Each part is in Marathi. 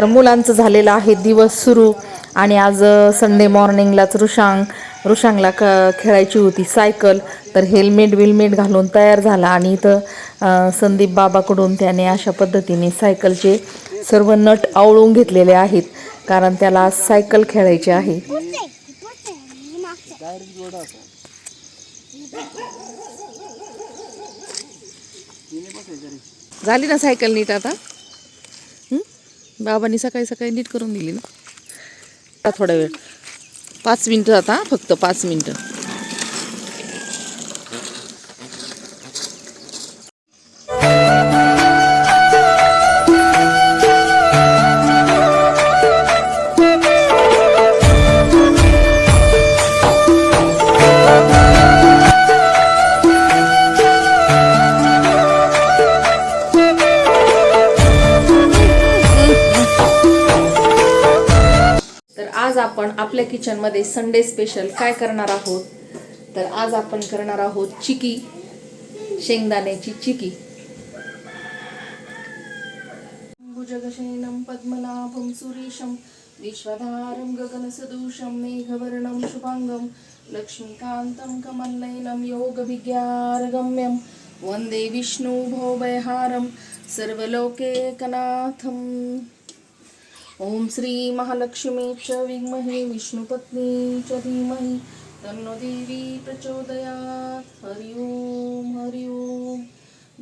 तर मुलांचं झालेलं आहे दिवस सुरू. आणि आज संडे मॉर्निंगलाच ऋषांग ऋषांगला क खेळायची होती सायकल. तर हेल्मेट बिलमेट घालून तयार झाला आणि इथं संदीप बाबाकडून त्याने अशा पद्धतीने सायकलचे सर्व नट आवळून घेतलेले आहेत. कारण त्याला आज सायकल खेळायची आहे. झाली ना सायकल नीट आता? बाबांनी सकाळी सकाळी नीट करून दिली ना. थोडा वेळ. पाच मिनटं आता फक्त पाच मिनटं. आपल्या किचनमध्ये संडे स्पेशल काय करणार आहोत? तर आज आपण करणार आहोत चिकी शेंगदाण्याची चिकी. भुजगशयनं पद्मनाभं सुरेशं विश्वधारं गगनसदृशं मेघवर्णं शुभाङ्गं लक्ष्मीकान्तं कमलनयनं वंदे वन्दे विष्णुभोभयहारं सर्वलोकेकनाथम् ॐ श्री महालक्ष्मी च विद्महे विष्णुपत्नी च धीमहि तन्नो देवी प्रचोदयात्। हरि ओम हरि ओम।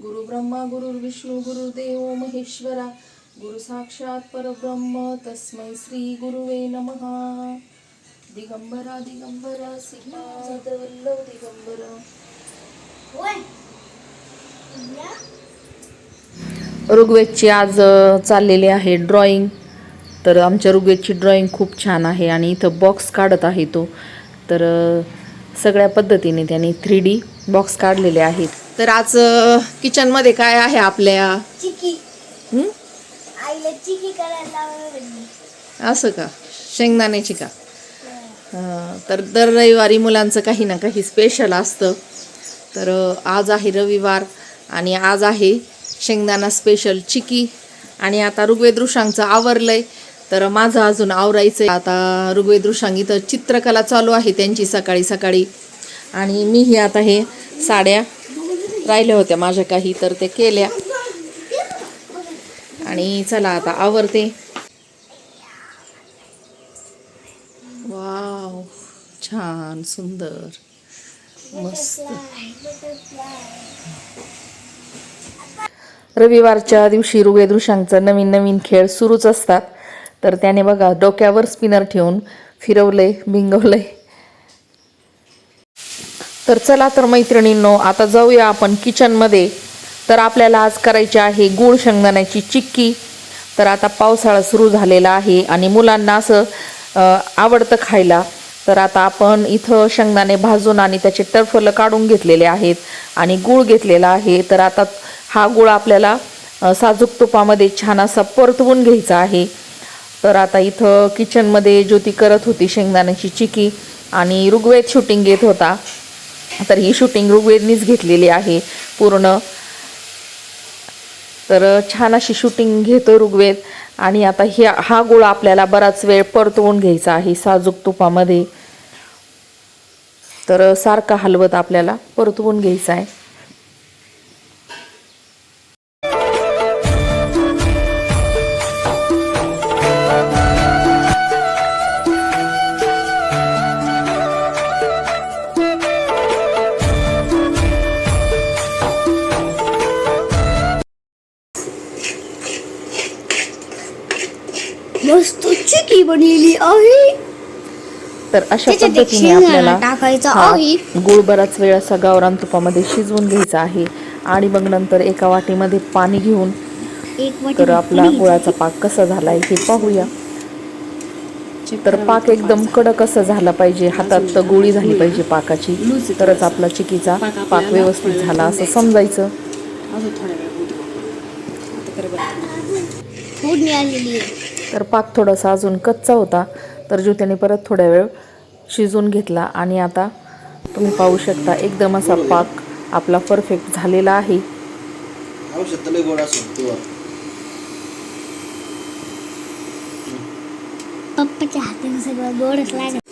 गुरुब्रह्मा गुरुर्विष्णू गुरुदेव महेश्वरा। गुरु साक्षात् परब्रह्म तस्मै श्री गुरुवे नमः। दिगंबरा दिगंबरा सिंहासदवल्लभ दिगंबरा। ऋग्वेदची आज चाललेली आहे ड्रॉइंग. तर आमच्या ऋग्वेदची ड्रॉइंग खूप छान आहे आणि इथं बॉक्स काढत आहे तो. तर सगळ्या पद्धतीने त्यांनी थ्री डी बॉक्स काढलेले आहेत. तर आज किचनमध्ये काय आहे आपल्या? असं का? शेंगदाण्याची का? तर दर रविवारी मुलांचं काही ना काही स्पेशल असतं. तर आज आहे रविवार आणि आज आहे शेंगदाणा स्पेशल चिकी. आणि आता ऋग्वेद ऋषांचं आवरलंय. तर माझं अजून आवरायचं आहे आता ऋग्वेद ऋषांगीत इथं चित्रकला चालू आहे त्यांची सकाळी सकाळी. आणि मीही आता हे साड्या राहिल्या होत्या माझ्या काही तर ते केल्या. आणि चला आता आवरते. वाव छान सुंदर मस्त. रविवारच्या दिवशी ऋग्वेद ऋषांचं नवीन नवीन खेळ सुरूच असतात. तर त्याने बघा डोक्यावर स्पिनर ठेवून फिरवलंय बिंगवलंय. तर चला तर मैत्रिणींनो आता जाऊया आपण किचनमध्ये तर आपल्याला आज करायची आहे गूळ शेंगदाण्याची चिक्की. तर आता पावसाळा सुरू झालेला आहे आणि मुलांना असं आवडतं खायला. तर आता आपण इथं शेंगदाणे भाजून आणि त्याचे टरफलं काढून घेतलेले आहेत आणि गूळ घेतलेला आहे. तर आता हा गूळ आपल्याला साजूक तुपामध्ये छान असा परतवून घ्यायचा आहे. तर आता इथं किचनमध्ये ज्योती करत होती शेंगदाण्याची चिकी आणि ऋग्वेद शूटिंग घेत होता. तर ही शूटिंग ऋग्वेदनीच घेतलेली आहे पूर्ण. तर छान अशी शूटिंग घेतो ऋग्वेद. आणि आता ह्या हा गोळा आपल्याला बराच वेळ परतवून घ्यायचा आहे साजूक तुपामध्ये. तर सारखा हलवत आपल्याला परतवून घ्यायचा आहे. बनलेली आहे तर अशा पद्धतीने आपल्याला टाकायचा आहे. गुळ बराच वेळ असा गावरान तुपामध्ये शिजवून घ्यायचा आहे. आणि मग नंतर एका वाटीमध्ये पाणी घेऊन एक वाटी तर आपला गुळाचा पाक कसा झालाय हे पाहूया. तर पाक एकदम कडक असं झाला पाहिजे. हातात तर गोळी झाली पाहिजे पाकाची. तरच आपला चिकीचा पाक व्यवस्थित झाला असं समजायचं. आहे. तर पाक थोडासा अजून कच्चा होता. तर ज्योतीने परत थोड्या वेळ शिजून घेतला आणि आता तुम्ही पाहू शकता एकदम असा पाक आपला परफेक्ट झालेला आहे. पप्पाच्या हाताने सगळं गोडच लागत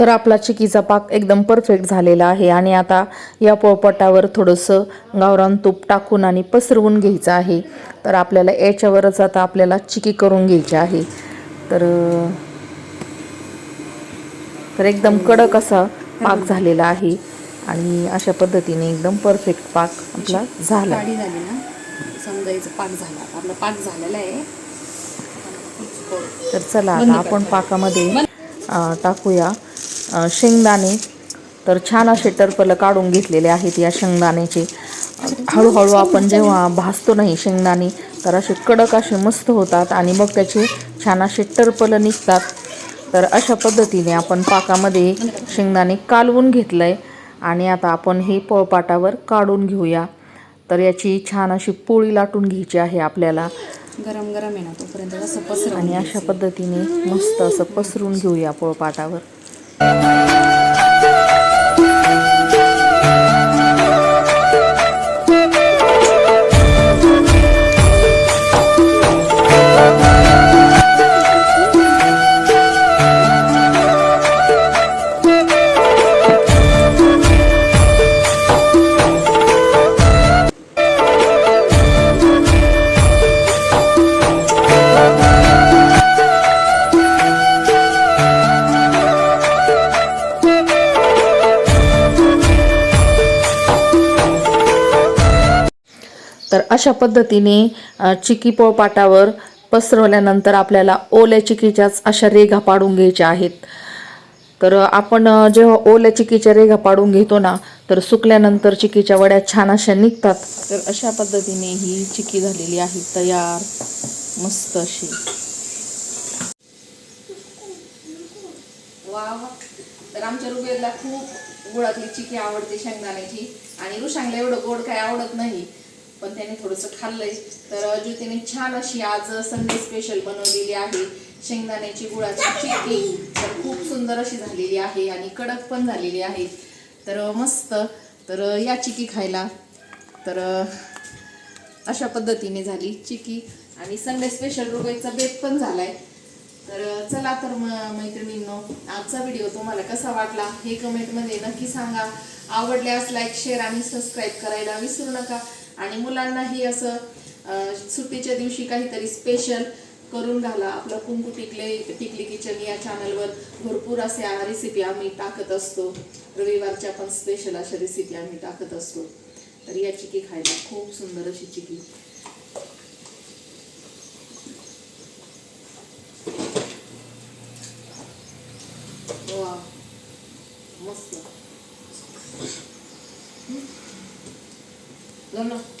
तर आपला चिकीचा पाक एकदम परफेक्ट झालेला आहे. आणि आता या पोळपाटावर थोडंसं गावरान तूप टाकून आणि पसरवून घ्यायचं आहे. तर आपल्याला याच्यावरच आता आपल्याला चिकी करून घ्यायची आहे. तर तर एकदम कडक असा पाक झालेला आहे. आणि अशा पद्धतीने एकदम परफेक्ट पाक आपला झाला. काडी झाली ना? समजायचं पाक झाला. आपला पाक झालेला आहे. तर चला आता आपण पाकामध्ये टाकूया. शेंगदाणे. तर छान असे टरपलं काढून घेतलेले आहेत या शेंगदाण्याचे. हळूहळू आपण जेव्हा भाजतो नाही शेंगदाणे तर असे कडक असे मस्त होतात आणि मग त्याचे छान असे टरपलं निघतात. तर अशा पद्धतीने आपण पाकामध्ये शेंगदाणे कालवून घेतलं आहे आणि आता आपण हे पोळपाटावर काढून घेऊया. तर याची छान अशी पोळी लाटून घ्यायची आहे आपल्याला. गरम गरम ना तोपर्यंत आणि अशा पद्धतीने मस्त असं पसरून घेऊया पोळपाटावर तर अशा पद्धतीने चिकी पोळपाटावर पसरवल्यानंतर आपल्याला ओल्या चिकीच्याच अशा रेघा पाडून घ्यायच्या आहेत. तर आपण जेव्हा ओल्या चिकीच्या रेघा पाडून घेतो ना तर सुकल्यानंतर चिकीच्या वड्या छान अशा निघतात. तर अशा पद्धतीने ही चिकी झालेली आहे तयार मस्त अशी. वा तर आमच्या रुबेलला खूप गुळातली चिकी आवडते शेंगदाण्याची. आणि रुशांगला एवढं गोड काय आवडत नाही. पण त्याने थोडंसं खाल्लंय. तर ज्योतीने छान अशी आज संडे स्पेशल बनवलेली आहे. शेंगदाण्याची गुळाची चिकी तर खूप सुंदर अशी झालेली आहे आणि कडक पण झालेली आहे. तर मस्त. तर या चिकी खायला. तर अशा पद्धतीने झाली चिकी आणि संडे स्पेशल रुबेलचा बेत पण झालाय. तर चला तर म- मैत्रिणींनो आजचा व्हिडिओ तुम्हाला कसा वाटला हे कमेंटमध्ये नक्की सांगा. आवडल्यास लाईक शेअर आणि सबस्क्राईब करायला विसरू नका. आणि मुलांनाही असं सुट्टीच्या दिवशी काहीतरी स्पेशल करून घाला. आपलं कुंकू टिकले टिकली किचन या चॅनलवर भरपूर असे रेसिपी आम्ही टाकत असतो. रविवारच्या पण स्पेशल अशा रेसिपी आम्ही टाकत असतो. तर या चिकी खायला खूप सुंदर अशी चिकी. मस्त हम्म. जाऊ ना